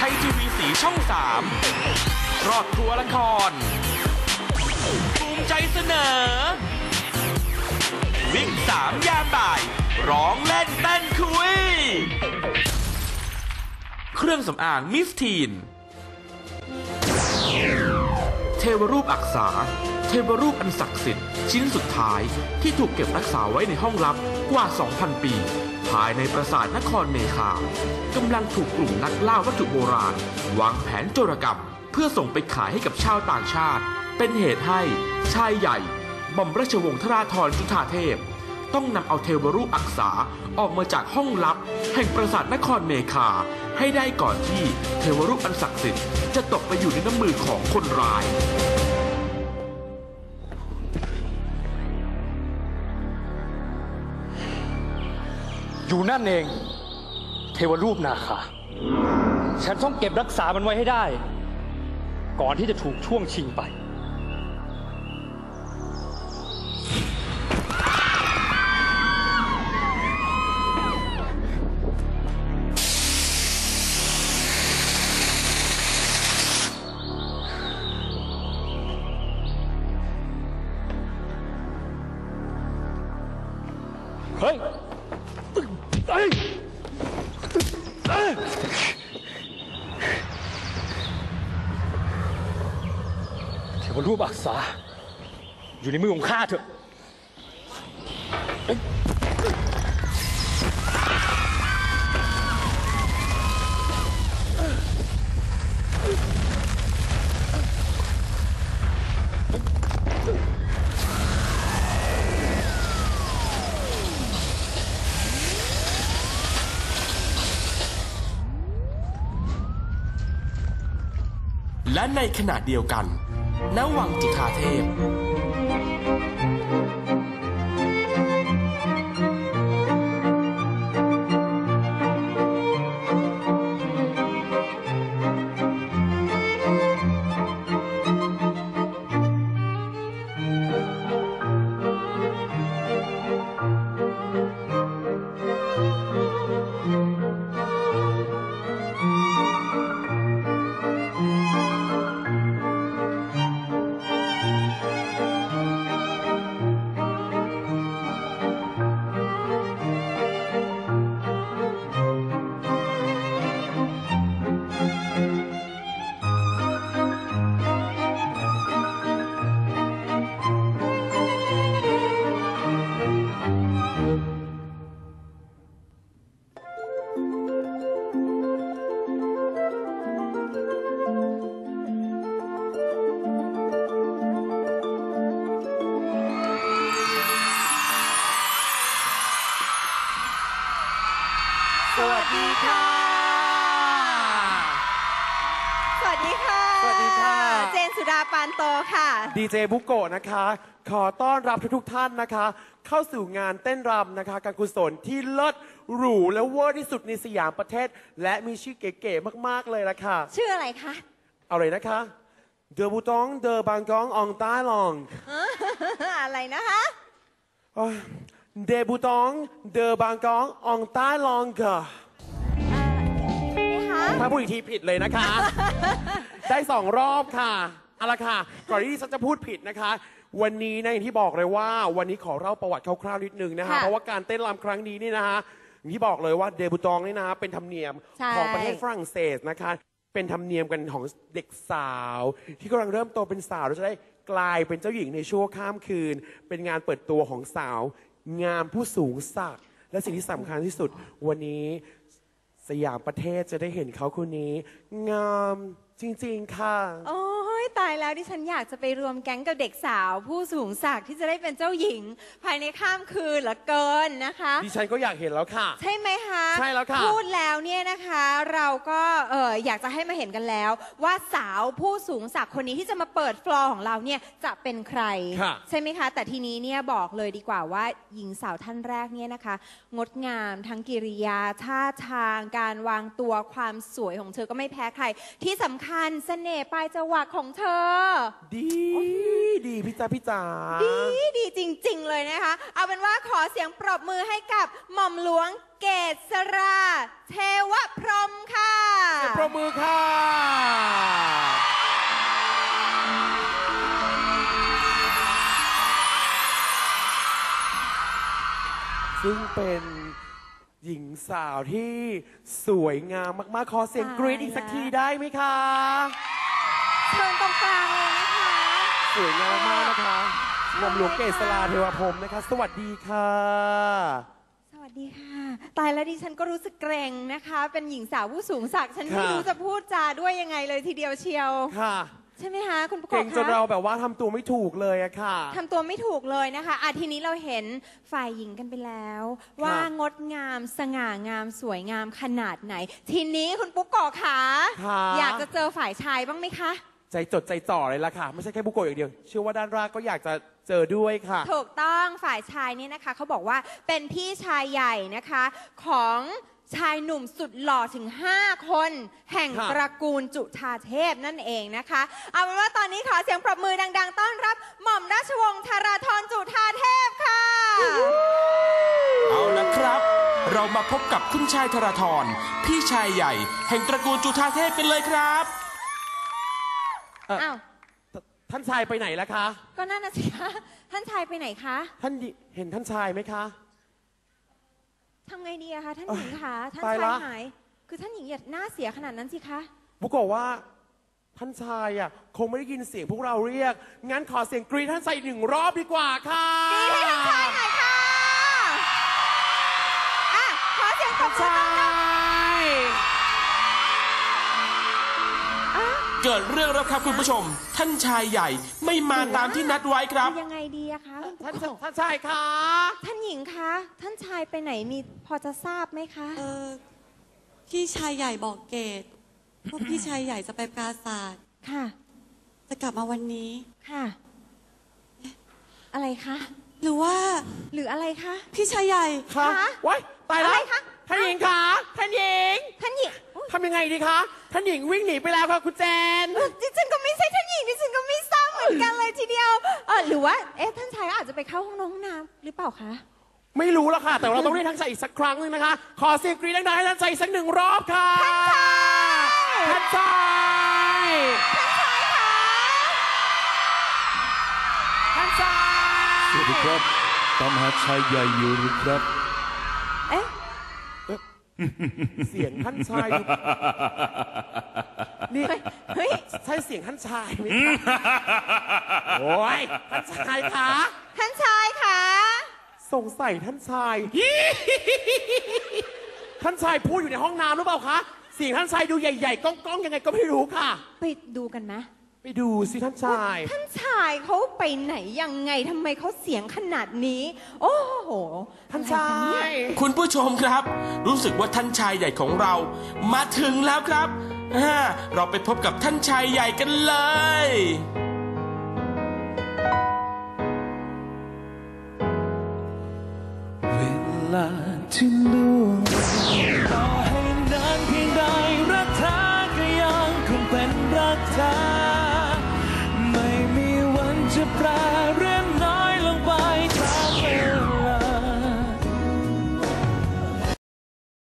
ไทยทีวีสีช่อง 3 รอบครัวละคร ภูมิใจเสนอ วิ่งสามยามบ่าย ร้องเล่นเต้นคุย เครื่องสำอางมิสทีน เทวรูปอักษา เทวรูปอันศักดิ์สิทธิ์ชิ้นสุดท้ายที่ถูกเก็บรักษาไว้ในห้องลับ กว่า 2,000 ปี ภายในปราสาทนครเมคากำลังถูกกลุ่มนักล่าวัตถุโบราณ วางแผนโจรกรรม เพื่อส่งไปขายให้กับชาวต่างชาติ เป็นเหตุให้ชายใหญ่บอมราชวงศ์ทราธรจุฑาเทพ ต้องนำเอาเทวรูปอักษาออกมาจากห้องลับ แห่งปราสาทนครเมคา ให้ได้ก่อนที่เทวรูปอันศักดิ์สิทธิ์จะตกไปอยู่ในน้ำมือของคนร้าย อยู่นั่นเอง เทวรูปนาคาฉันต้องเก็บรักษามันไว้ให้ได้ ก่อนที่จะถูกช่วงชิงไป เฮ้ย เทวรูปอักษา อยู่ในมือของข้าเถอะ และในขณะเดียวกันณวังจุฑาเทพ เจนสุดาปานโตค่ะ ดีเจบุโกะนะคะ ขอต้อนรับทุกๆท่านนะคะ เข้าสู่งานเต้นรำนะคะ การกุศลที่เลิศหรูและเวอร์ที่สุดในสยามประเทศ และมีชื่อเก๋ๆมากๆเลยละค่ะ ชื่ออะไรคะเอาเลยนะคะเดอบูตองเดอบางกองอองต้าลองอะไรนะคะเดบูตองเดอบางกองอองต้าลองค่ะนี่คะถ้าพูดอีกทีผิดเลยนะคะ ได้สองรอบค่ะเอาละค่ะ ก่อนที่ฉันจะพูดผิดนะคะ วันนี้นะอย่างที่บอกเลยว่า วันนี้ขอเล่าประวัติคร่าวๆนิดนึงนะคะเพราะว่าการเต้นรำครั้งนี้นี่นะคะอย่างที่บอกเลยว่าเดบูตองนี่นะคะเป็นธรรมเนียมใช่ ของประเทศฝรั่งเศสนะคะ เป็นธรรมเนียมกันของเด็กสาว ที่กำลังเริ่มโตเป็นสาวแล้วจะได้กลายเป็นเจ้าหญิงในชั่วข้ามคืน เป็นงานเปิดตัวของสาว งามผู้สูงศักดิ์และสิ่งที่สำคัญที่สุด วันนี้สยามประเทศจะได้เห็นเขาคนนี้ งาม จริง ๆ ค่ะ โอ้ ตายแล้วดิฉันอยากจะไปรวมแก๊งกับเด็กสาว ผู้สูงศักดิ์ที่จะได้เป็นเจ้าหญิง ภายในข้ามคืนเหลือเกินนะคะ ดิฉันก็อยากเห็นแล้วค่ะ ใช่ไหมคะใช่แล้วค่ะ พูดแล้วเนี่ยนะคะ เราก็เอออยากจะให้มาเห็นกันแล้ว ว่าสาวผู้สูงศักดิ์คนนี้ที่จะมาเปิดฟลอร์ของเราเนี่ยจะเป็นใคร ค่ะ ใช่ไหมคะ แต่ทีนี้เนี่ยบอกเลยดีกว่าว่าหญิงสาวท่านแรกเนี่ยนะคะ งดงามทั้งกิริยาท่าทาง การวางตัวความสวยของเธอก็ไม่แพ้ใคร ที่สำคัญเสน่ห์ปลายจวักของเธอ ดีดีพี่จ๋าพี่จ๋า ดีดีจริง ๆ เลยนะคะ เอาเป็นว่าขอเสียงปรบมือให้กับหม่อมหลวงเกษรา เทวพรหมค่ะเสียงปรบมือค่ะ ซึ่งเป็นหญิงสาวที่สวยงามมาก ๆ ขอเสียงกรี๊ดอีกสักทีได้ไหมคะ เชิญตรงกลางเลยนะคะ สวยงามมากนะคะหม่อมหลวงเกษราเทวพรหมนะคะ สวัสดีค่ะ สวัสดีค่ะ ตายแล้วดิฉันก็รู้สึกเกรงนะคะ เป็นหญิงสาวผู้สูงศักดิ์ฉันไม่ค่ะ รู้จะพูดจาด้วยยังไงเลยทีเดียวเชียว ค่ะ ใช่ไหมคะ คุณประกเก่บงจนคะเราแบบว่าทำตัวไม่ถูกเลยอะค่ะ ทำตัวไม่ถูกเลยนะคะอะทีนี้เราเห็นฝ่ายหญิงกันไปแล้ว ว่างดงามสง่างามสวยงามขนาดไหน ทีนี้คุณปุ๊กโกะขาค่ะ อยากจะเจอฝ่ายชายบ้างไหมคะ ใจจดใจจ่อเลยล่ะค่ะ ไม่ใช่แค่บุโกะอย่างเดียว เชื่อว่าด้านล่างก็อยากจะเจอด้วยค่ะ ถูกต้องฝ่ายชายเนี่ยนะคะเขาบอกว่าเป็นพี่ชายใหญ่นะคะ ของชายหนุ่มสุดหล่อถึง 5 คน แห่งค่ะตระกูลจุธาเทพนั่นเองนะคะ เอาเป็นว่าตอนนี้ขอเสียงปรบมือดัง ๆ ต้อนรับ หม่อมราชวงศ์ธาราธรจุธาเทพค่ะ เอาละครับ เรามาพบกับคุณชายธราธรพี่ชายใหญ่ แห่งตระกูลจุฑาเทพกันเลยครับ อ้าว ท่านชายไปไหนแล้วคะ ก็นั่นน่ะสิคะ ท่านชายไปไหนคะ ท่านเห็นท่านชายไหมคะ ทำไงดีอะคะท่านหญิงคะ ท่านตายชายละ หาย คือท่านหญิงอย่าหน้าเสียขนาดนั้นสิคะ บุโกะว่า ท่านชายอะคงไม่ได้ยินเสียงพวกเราเรียก งั้นขอเสียงกรีดท่านชายอีกหนึ่งรอบดีกว่าค่ะดีให้ท่านชายหน่อยค่ะ อะ ขอเสียงปรบมือชาต้อนรับ เกิดเรื่องแล้วครับคุณผู้ชม ท่านชายใหญ่ไม่มาตามที่นัดไว้ครับ ยังไงดีอะคะ ท่านท่านชายคะท่านหญิงคะ ท่านชายไปไหนมีพอจะทราบไหมคะ เออพี่ชายใหญ่บอกเกตว่าพี่ชายใหญ่จะไปปราศาสตร์ค่ะ จะกลับมาวันนี้ค่ะ อะไรคะ หรือว่า หรืออะไรคะ พี่ชายใหญ่คะคะว้ายตายแล้อะไรวคะท่านหญิงคะท่านหญิงท่านหญิงอุ๊ย ทำยังไงดีคะท่านหญิงวิ่งหนีไปแล้วค่ะคุณแจน ดิฉันก็ไม่ใช่ท่านหญิงดิฉันก็ไม่ทราบเหมือนกันเลยทีเดียวเออหรือว่าเอ๊ะท่านชายอาจจะไปเข้าห้องน้ำห้องน้ำหรือเปล่าคะไม่รู้แล้วค่ะ แต่เราต้องเรียกท่านชายอีกสักครั้งหนึ่งนะคะ ขอเสียงกรี๊ดดังๆให้ท่านชายอีกสักหนึ่งรอบค่ะท่านชายท่านชาย สวัสดีครับตามหาชายใหญ่อยู่หรือครับ เอ๊ะ เสียงท่านชายดูนี่เฮ้ยเฮ้ยใช่เสียงท่านชายไหมคะโอ้ยท่านชายคะท่านชายคะสงสัยท่านชาย ท่านชายพูดอยู่ในห้องน้ำหรือเปล่าคะเสียงท่านชายดูใหญ่ๆก้องๆยังไงก็ไม่รู้ค่ะ ไปดูกันไหมไป ดูสิท่านชาย ท่านชายเขาไปไหนยังไงทำไมเขาเสียงขนาดนี้ โอ้โหท่านชาอะไรกันเนี่ยยคุณผู้ชมครับ รู้สึกว่าท่านชายใหญ่ของเรา มาถึงแล้วครับอ่าเราไปพบกับท่านชายใหญ่กันเลย เวลาที่ล่วงต่อให้นานเพียงใดรักเธอก็ยังคงเป็นรักเธอไม่มีวันจะแปรหรือ